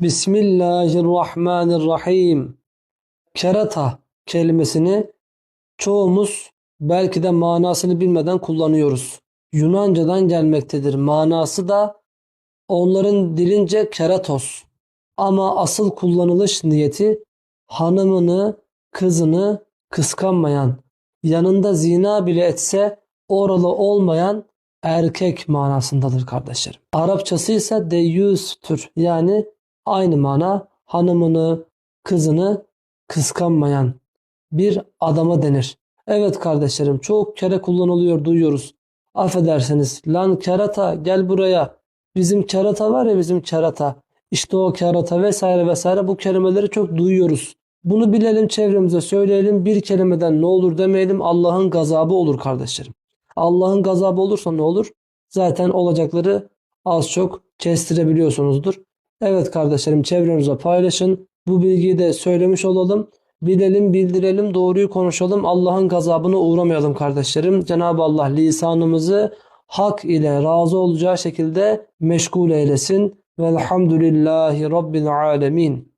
Bismillahirrahmanirrahim. Kerata kelimesini çoğumuz belki de manasını bilmeden kullanıyoruz. Yunanca'dan gelmektedir. Manası da onların dilince keratos. Ama asıl kullanılış niyeti hanımını, kızını kıskanmayan, yanında zina bile etse oralı olmayan erkek manasındadır kardeşlerim. Arapçası ise deyyüstür. Yani aynı mana hanımını, kızını kıskanmayan bir adama denir. Evet kardeşlerim çok kere kullanılıyor duyuyoruz. Affedersiniz lan kerata gel buraya. Bizim kerata var ya bizim kerata. İşte o kerata vesaire vesaire bu kelimeleri çok duyuyoruz. Bunu bilelim çevremize söyleyelim bir kelimeden ne olur demeyelim Allah'ın gazabı olur kardeşlerim. Allah'ın gazabı olursa ne olur? Zaten olacakları az çok kestirebiliyorsunuzdur. Evet kardeşlerim çevremize paylaşın. Bu bilgiyi de söylemiş olalım. Bilelim, bildirelim, doğruyu konuşalım. Allah'ın gazabına uğramayalım kardeşlerim. Cenab-ı Allah lisanımızı hak ile razı olacağı şekilde meşgul eylesin. Velhamdülillahi Rabbil alemin.